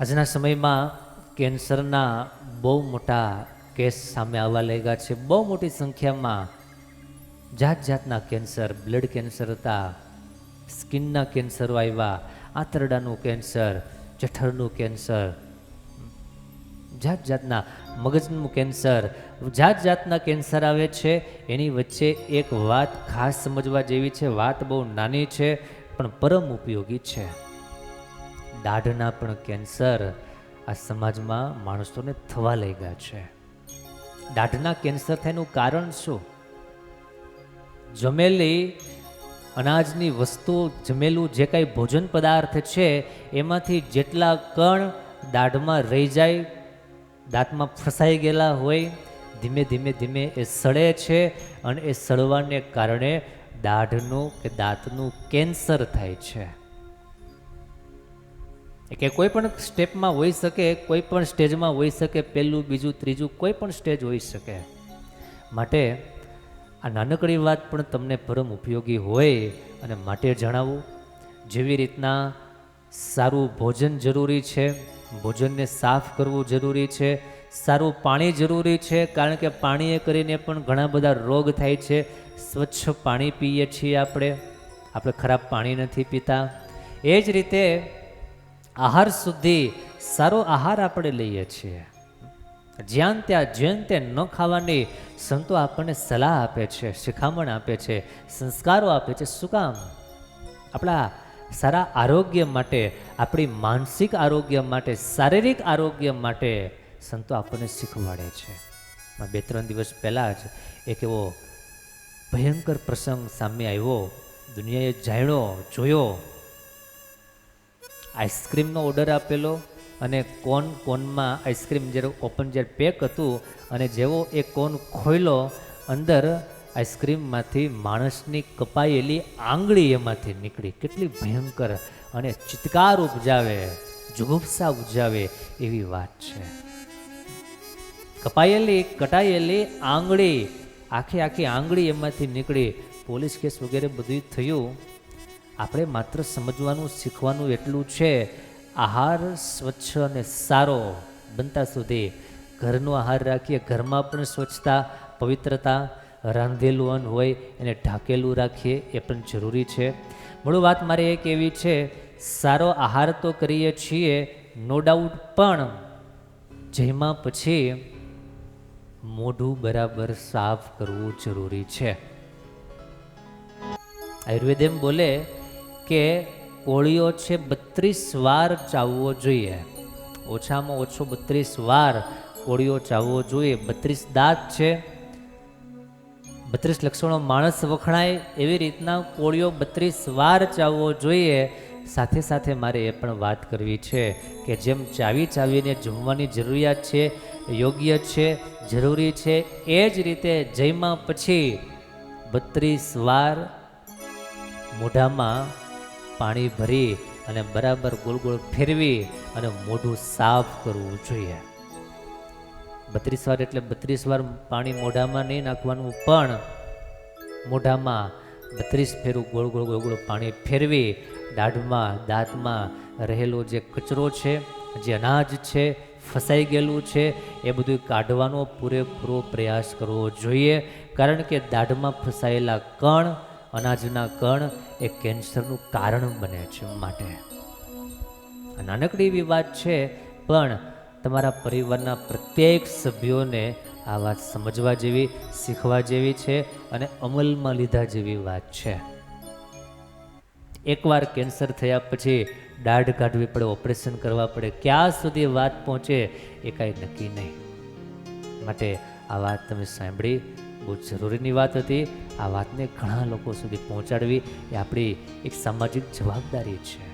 આજના સમયમાં કેન્સરના બહુ મોટા કેસ સામે આવવા લાગ્યા છે. બહુ મોટી સંખ્યામાં જાત જાતના કેન્સર, બ્લડ કેન્સર હતા, સ્કિનના કેન્સરો આવ્યા, આંતરડાનું કેન્સર, જઠરનું કેન્સર જાત જાતના મગજનું કેન્સર જાત જાતના કેન્સર આવે છે. એની વચ્ચે એક વાત ખાસ સમજવા જેવી છે. વાત બહુ નાની છે, પણ પરમ ઉપયોગી છે. દાઢના પણ કેન્સર આ સમાજમાં માણસોને થવા લઈ ગયા છે. દાઢના કેન્સર થયાનું કારણ શું? જમેલી અનાજની વસ્તુ, જમેલું જે કાંઈ ભોજન પદાર્થ છે, એમાંથી જેટલા કણ દાઢમાં રહી જાય, દાંતમાં ફસાઈ ગયેલા હોય, ધીમે ધીમે ધીમે એ સડે છે અને એ સડવાને કારણે દાઢનું કે દાંતનું કેન્સર થાય છે. કે કોઈ પણ સ્ટેપમાં હોઈ શકે, કોઈ પણ સ્ટેજમાં હોઈ શકે, પહેલું, બીજું, ત્રીજું, કોઈ પણ સ્ટેજ હોઈ શકે. માટે આ નાનકડી વાત પણ તમને પરમ ઉપયોગી હોય અને માટે જણાવું, જેવી રીતના સારું ભોજન જરૂરી છે, ભોજનને સાફ કરવું જરૂરી છે, સારું પાણી જરૂરી છે, કારણ કે પાણીએ કરીને પણ ઘણા બધા રોગ થાય છે. સ્વચ્છ પાણી પીએ છીએ આપણે. આપણે ખરાબ પાણી નથી પીતા. એ જ રીતે આહાર સુધી સારો આહાર આપણે લઈએ છીએ. જ્યાં ત્યાં જેન તે ન ખાવાની સંતો આપણને સલાહ આપે છે, શિખામણ આપે છે, સંસ્કારો આપે છે. શું કામ? આપણા સારા આરોગ્ય માટે, આપણી માનસિક આરોગ્ય માટે, શારીરિક આરોગ્ય માટે સંતો આપણને શીખવાડે છે. બે ત્રણ દિવસ પહેલાં જ એક એવો ભયંકર પ્રસંગ સામે આવ્યો. દુનિયાએ જાણ્યો, જોયો. આઈસ્ક્રીમનો ઓર્ડર આપેલો અને કોન કોનમાં આઈસ્ક્રીમ જ્યારે ઓપન જ્યારે પેક હતું અને જેવો એ કોન ખોલ્યો અંદર આઈસ્ક્રીમમાંથી માણસની કપાયેલી આંગળી એમાંથી નીકળી. કેટલી ભયંકર અને ચિત્કાર ઉપજાવે, જુગુપ્સા ઉપજાવે એવી વાત છે. કપાયેલી, કટાયેલી આંગળી, આખી આખી આંગળી એમાંથી નીકળી. પોલીસ કેસ વગેરે બધું થયું. આપણે માત્ર સમજવાનું, શીખવાનું એટલું છે, આહાર સ્વચ્છ અને સારો બનતા સુધી. ઘરનો આહાર રાખીએ, ઘરમાં પણ સ્વચ્છતા, પવિત્રતા, રાંધેલું અન્ન હોય એને ઢાંકેલું રાખીએ, એ પણ જરૂરી છે. મૂળ વાત મારે એક એવી છે, સારો આહાર તો કરીએ છીએ નો ડાઉટ પણ જેમાં પછી મોઢું બરાબર સાફ કરવું જરૂરી છે. આયુર્વેદ એમ બોલે કે કોળીઓ છે બત્રીસ વાર ચાવવો જોઈએ. ઓછામાં ઓછો બત્રીસ વાર કોળીઓ ચાવવો જોઈએ. બત્રીસ દાંત છે. બત્રીસ લક્ષણો માણસ વખણાય એવી રીતના કોળીઓ બત્રીસ વાર ચાવવો જોઈએ. સાથે સાથે મારે એ પણ વાત કરવી છે કે જેમ ચાવી ચાવીને જમવાની જરૂરિયાત છે, યોગ્ય છે, જરૂરી છે, એ જ રીતે જયમાં પછી બત્રીસ વાર મોઢામાં પાણી ભરી અને બરાબર ગોળ ગોળ ફેરવી અને મોઢું સાફ કરવું જોઈએ. બત્રીસ વાર એટલે બત્રીસ વાર પાણી મોઢામાં નહીં નાખવાનું, પણ મોઢામાં બત્રીસ ફેરું ગોળ ગોળ ગોળ ગોળ પાણી ફેરવી દાઢમાં, દાંતમાં રહેલો જે કચરો છે, જે અનાજ છે, ફસાઈ ગયેલું છે, એ બધું કાઢવાનો પૂરેપૂરો પ્રયાસ કરવો જોઈએ. કારણ કે દાઢમાં ફસાયેલા કણ અનાજના કણ એ કેન્સરનું કારણ બને છે માટે. નાનકડી એવી વાત છે, પણ તમારા પરિવારના પ્રત્યેક સભ્યોને આ વાત સમજવા જેવી, શીખવા જેવી છે અને અમલમાં લીધા જેવી વાત છે. એકવાર કેન્સર થયા પછી દાઢ કાઢવી પડે, ઓપરેશન કરવા પડે, ક્યાં સુધી વાત પહોંચે એ કાંઈ નક્કી નહીં. માટે આ વાત તમે સાંભળી બહુ જરૂરીની વાત હતી. આ વાતને ઘણા લોકો સુધી પહોંચાડવી એ આપણી એક સામાજિક જવાબદારી છે.